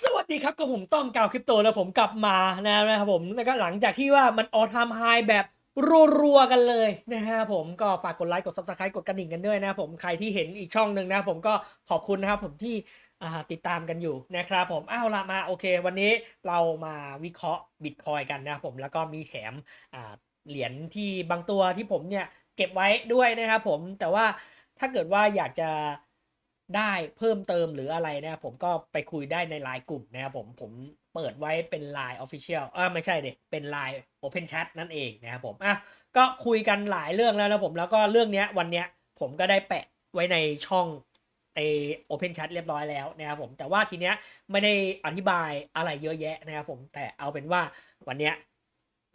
สวัสดีครับกับผมต้องกาวคริปโตแล้วผมกลับมานะครับผมแล้วก็หลังจากที่ว่ามันออทามไฮแบบรัวๆกันเลยนะฮะผมก็ฝากกดไลค์กด subscribe กดกระดิ่งกันด้วยนะครับผมใครที่เห็นอีกช่องหนึ่งนะผมก็ขอบคุณนะครับผมที่ติดตามกันอยู่นะครับผมอ้าวละมาโอเค วันนี้เรามาวิเคราะห์บิตคอยกันนะผมแล้วก็มีแถมเหรียญที่บางตัวที่ผมเนี่ยเก็บไว้ด้วยนะครับผมแต่ว่าถ้าเกิดว่าอยากจะ ได้เพิ่มเติมหรืออะไรนะผมก็ไปคุยได้ในไลน์กลุ่มนะครับผมผมเปิดไว้เป็น Line Official อ่าไม่ใช่เด็เป็น Line Open Chat นั่นเองนะครับผมอะก็คุยกันหลายเรื่องแล้วนะผมแล้วก็เรื่องเนี้ยวันเนี้ยผมก็ได้แปะไว้ในช่องไอ Open Chat เรียบร้อยแล้วนะครับผมแต่ว่าทีเนี้ยไม่ได้อธิบายอะไรเยอะแยะนะครับผมแต่เอาเป็นว่าวันเนี้ย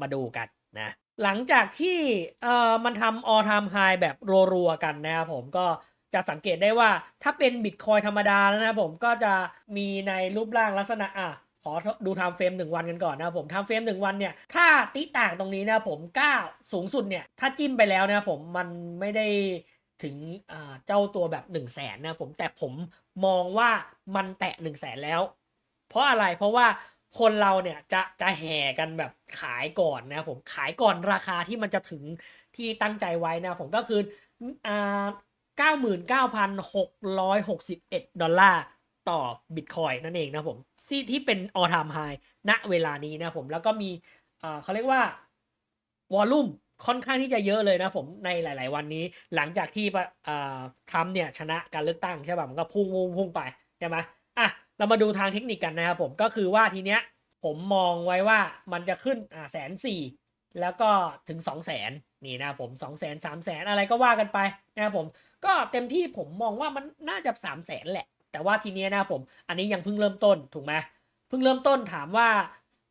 มาดูกันนะหลังจากที่เอ่อมันทำ all time high แบบรัวๆกันนะครับผมก็ จะสังเกตได้ว่าถ้าเป็นบิตคอยธรรมดาแล้วนะผมก็จะมีในรูปร่างลักษณะอะขอดูไทม์เฟรมหนึ่งวันกันก่อนนะผมไทม์เฟรมหนึ่งวันเนี่ย ถ้าติต่างตรงนี้นะผมก้าวสูงสุดเนี่ย ถ้าจิ้มไปแล้วนะผมมันไม่ได้ถึงเจ้าตัวแบบ1นึ่งแสนนะผมแต่ผมมองว่ามันแตะ1นึ่งแสนแล้ว เพราะอะไรเพราะว่าคนเราเนี่ยจะจะแห่กันแบบขายก่อนนะผมขายก่อนราคาที่มันจะถึงที่ตั้งใจไว้นะผมก็คืออ่า เก้าหมื่นเก้าพันหกร้อยหกสิบเอ็ดดอลลาร์ต่อบิตคอยนั่นเองนะผมที่ที่เป็น all time high ณเวลานี้นะผมแล้วก็มีเขาเรียกว่าวอลลุ่มค่อนข้างที่จะเยอะเลยนะผมในหลาย ๆ วันนี้หลังจากที่อ่าทรัมป์เนี่ยชนะการเลือกตั้งใช่ป่ะมันก็พุ่งพุ่งพุ่งไปใช่ไหมอะเรามาดูทางเทคนิคกันนะครับผมก็คือว่าทีเนี้ยผมมองไว้ว่ามันจะขึ้นอ่าแสนสี่แล้วก็ถึง2 0 0แสน นี่นะผม2 0 0แสนสามแสนอะไรก็ว่ากันไปนะครับผมก็เต็มที่ผมมองว่ามันน่าจะ3 0 0แสนแหละ แต่ว่าทีเนี้ยนะผม อันนี้ยังเพิ่งเริ่มต้นถูกไหมเพิ่งเริ่มต้นถามว่า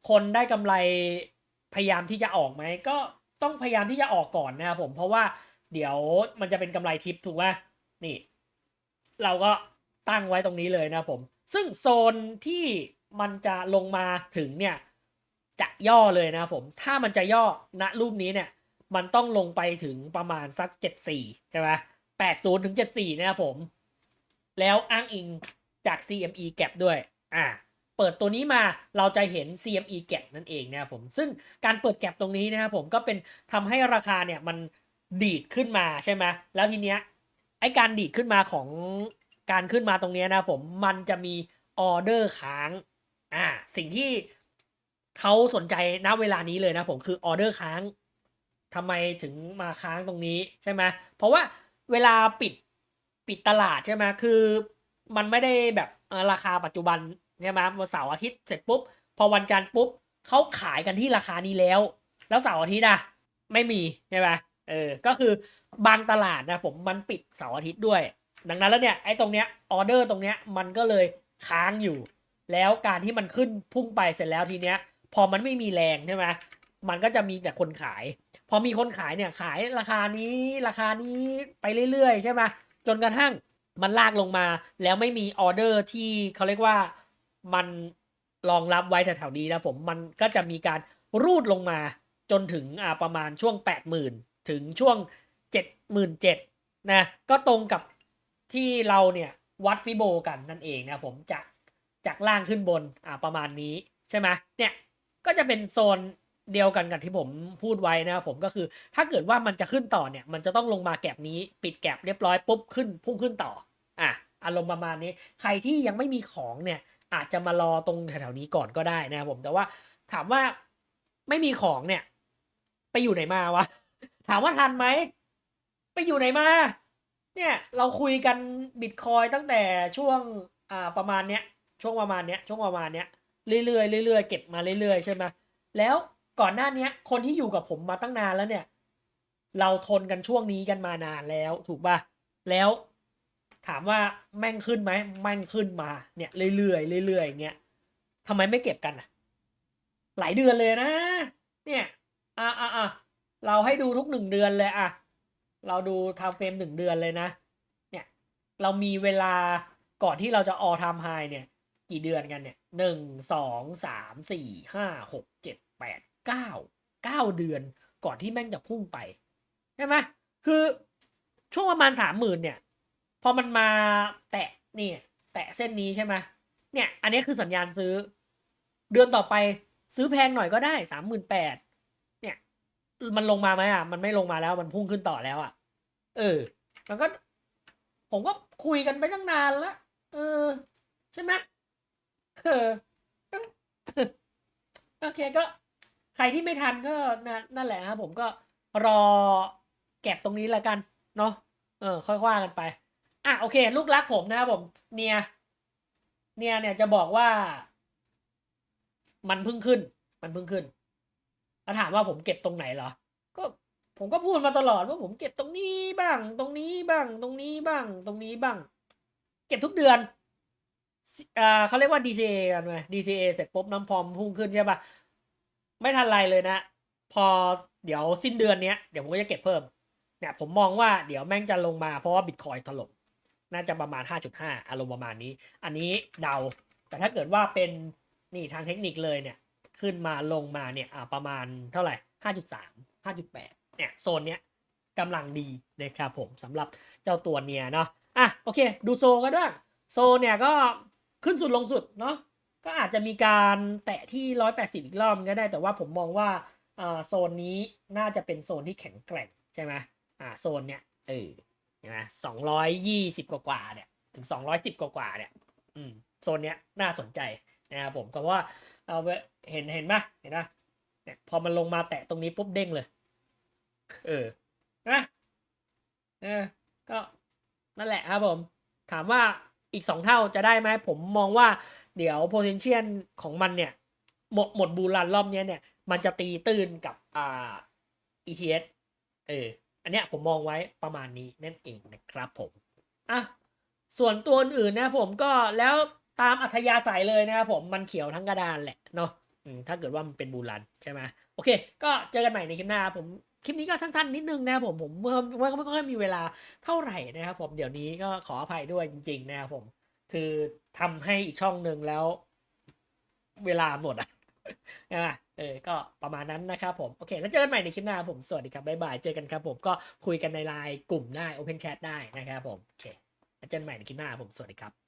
คนได้กำไรพยายามที่จะออกไหมก็ต้องพยายามที่จะออกก่อนนะครับผมเพราะว่าเดี๋ยวมันจะเป็นกำไรทิปถูกไหมนี่ เราก็ตั้งไว้ตรงนี้เลยนะผม ซึ่งโซนที่มันจะลงมาถึงเนี่ยจะย่อเลยนะผม ถ้ามันจะย่อณรูปนี้เนี่ย มันต้องลงไปถึงประมาณสัก74ใช่ไหม80ถึง74นะครับผม แล้วอ้างอิงจาก CME gap ด้วย อ่า เปิดตัวนี้มาเราจะเห็น CME gap นั่นเองนะครับผม ซึ่งการเปิด gap ตรงนี้นะครับผมก็เป็นทำให้ราคาเนี่ยมันดีดขึ้นมาใช่ไหมแล้วทีเนี้ยไอการดีดขึ้นมาของการขึ้นมาตรงนี้นะผมมันจะมีออเดอร์ค้างอ่าสิ่งที่เขาสนใจณเวลานี้เลยนะผมคือออเดอร์ค้าง ทำไมถึงมาค้างตรงนี้ใช่ไหมเพราะว่าเวลาปิดปิดตลาดใช่ไหมคือมันไม่ได้แบบราคาปัจจุบันใช่ไหมวันเสาร์อาทิตย์เสร็จปุ๊บ พอวันจันทร์ปุ๊บเขาขายกันที่ราคานี้แล้ว แล้วเสาร์อาทิตย์อะไม่มีใช่ไหมเออ ก็คือบางตลาดนะผมมันปิดเสาร์อาทิตย์ด้วย ดังนั้นแล้วเนี่ยไอ้ตรงเนี้ยออเดอร์ตรงเนี้ยมันก็เลยค้างอยู่ แล้วการที่มันขึ้นพุ่งไปเสร็จแล้วทีเนี้ย พอมันไม่มีแรงใช่ไหมมันก็จะมีแต่คนขาย พอมีคนขายเนี่ยขายราคานี้ราคานี้ไปเรื่อยๆ ใช่ไหมจนกระทั่งมันลากลงมา แล้วไม่มีออเดอร์ที่เขาเรียกว่ามันรองรับไว้แถวๆนี้นะผมมันก็จะมีการรูดลงมาจนถึงอ่าประมาณช่วง 80,000 ถึงช่วง 77,000นะก็ตรงกับที่เราเนี่ยวัดฟิโบกันนั่นเองนะผมจากจากล่างขึ้นบนอ่าประมาณนี้ใช่ไหมเนี่ยก็จะเป็นโซน เดียวกันกับที่ผมพูดไว้นะครับผมก็คือถ้าเกิดว่ามันจะขึ้นต่อเนี่ย มันจะต้องลงมาแก็บนี้ปิดแก็บเรียบร้อยปุ๊บขึ้นพุ่งขึ้นต่ออะอารมณ์ประมาณนี้ ใครที่ยังไม่มีของเนี่ย อาจจะมารอตรงแถวๆนี้ก่อนก็ได้นะครับผมแต่ว่าถามว่าไม่มีของเนี่ย ไปอยู่ไหนมาวะ ถามว่าทันไหมไปอยู่ไหนมา เนี่ยเราคุยกันบิตคอยตั้งแต่ช่วงอ่าประมาณเนี้ยช่วงประมาณเนี้ยช่วงประมาณเนี้ยเรื่อยๆเรื่อยๆเก็บมาเรื่อยๆใช่ไหมแล้ว ก่อนหน้าเนี้ย คนที่อยู่กับผมมาตั้งนานแล้วเนี่ย เราทนกันช่วงนี้กันมานานแล้ว ถูกป่ะแล้วถามว่าแม่งขึ้นไหมแม่งขึ้นมาเนี่ยเรื่อยๆเรื่อยๆอย่างเงี้ยทำไมไม่เก็บกันอะ หลายเดือนเลยนะ เนี่ยอะอะอะเราให้ดูทุกหนึ่งเดือนเลยอะเราดูทม์เฟรมหนึ่งเดือนเลยนะ เนี่ย เรามีเวลาก่อนที่เราจะออทำไฮเนี่ย กี่เดือนกันเนี่ยหนึ่งสองสามสี่ห้าหกเจ็ดแปด เก้าเก้าเดือนก่อนที่แม่งจะพุ่งไปใช่ไหมคือช่วงประมาณสามหมื่นเนี่ย พอมันมาแตะนี่แตะเส้นนี้ใช่ไหมเนี่ย อันนี้คือสัญญาณซื้อ เดือนต่อไปซื้อแพงหน่อยก็ได้สามหมื่นแปดเนี่ย มันลงมาไหมอะ มันไม่ลงมาแล้วมันพุ่งขึ้นต่อแล้วอะ เออแล้วก็ ผมก็คุยกันไปตั้งนานแล้วเออ ใช่ไหมเออโอเคก็ ใครที่ไม่ทันก็นั่นแหละครับผมก็รอแก็บตรงนี้แล้วกันเนาะเออ ค่อยว่ากันไป อะโอเค ลูกรักผมนะครับผมเนียเนียเนี่ยจะบอกว่า มันเพิ่งขึ้น มันเพิ่งขึ้นแล้วถามว่าผมเก็บตรงไหนเหรอ ก็ผมก็พูดมาตลอดว่าผมเก็บตรงนี้บ้าง ตรงนี้บ้าง ตรงนี้บ้าง ตรงนี้บ้าง เก็บทุกเดือนอ่าเขาเรียกว่า DCA กันไหม DCA เสร็จปุ๊บน้ำพอมพุ่งขึ้นใช่ปะ ไม่ทันไรเลยนะ พอเดี๋ยวสิ้นเดือนเนี้ยเดี๋ยวผมก็จะเก็บเพิ่มเนี่ยผมมองว่าเดี๋ยวแม่งจะลงมาเพราะว่าบิตคอยถล่มน่าจะประมาณ 5.5 อารมณ์ประมาณนี้ อันนี้เดา แต่ถ้าเกิดว่าเป็นนี่ทางเทคนิคเลยเนี่ย ขึ้นมาลงมาเนี่ยอ่าประมาณเท่าไหร่ 5.3 5.8 เนี่ยโซนเนี้ยกำลังดีนะครับผมสำหรับเจ้าตัวเนี่ยเนาะอะโอเค ดูโซกันด้วยโซเนี่ยก็ขึ้นสุดลงสุดเนาะ ก็อาจจะมีการแตะที่ 180 อีกรอบก็ได้ แต่ว่าผมมองว่าอ่าโซนนี้น่าจะเป็นโซนที่แข็งแกร่งใช่ไหมอ่าโซนเนี้ยเออเห็นไหมสองร้อยยี่สิบกว่าๆเนี่ยถึงสองร้อยสิบกว่าๆเนี่ย อืมโซนเนี้ยน่าสนใจนะครับผมก็ว่าเอาไว้เห็นเห็นปะเห็นปะเนี่ยพอมันลงมาแตะตรงนี้ปุ๊บเด้งเลย เออนะเออ ก็นั่นแหละครับผม ถามว่าอีกสองเท่าจะได้ไหมผมมองว่า เดี๋ยว potential ของมันเนี่ย หมดหมดบูรันรอบนี้เนี่ย มันจะตีตื้นกับอ่า ETS เออ อันเนี้ยผมมองไว้ประมาณนี้นั่นเองนะครับผม อะ ส่วนตัวอื่นนะผมก็แล้วตามอัธยาศัยเลยนะครับผมมันเขียวทั้งกระดานแหละเนาะถ้าเกิดว่ามันเป็นบูรันใช่ไหมโอเค ก็เจอกันใหม่ในคลิปหน้าครับผมคลิปนี้ก็สั้นๆนิดนึงนะครับผมผมเมื่อเมื่อไม่ค่อยมีเวลาเท่าไหร่นะครับผมเดี๋ยวนี้ก็ขออภัยด้วยจริง ๆ นะครับผม คือทำให้อีกช่องหนึ่งแล้ว เวลาหมดอะใช่ไหมเออ ก็ประมาณนั้นนะครับผม โอเค แล้วเจอกันใหม่ในคลิปหน้าผม สวัสดีครับ บ๊ายบาย เจอกันครับผมก็คุยกันในไลน์กลุ่มได้ Open Chat ได้นะครับผม โอเค แล้วเจอกันใหม่ในคลิปหน้าผม สวัสดีครับ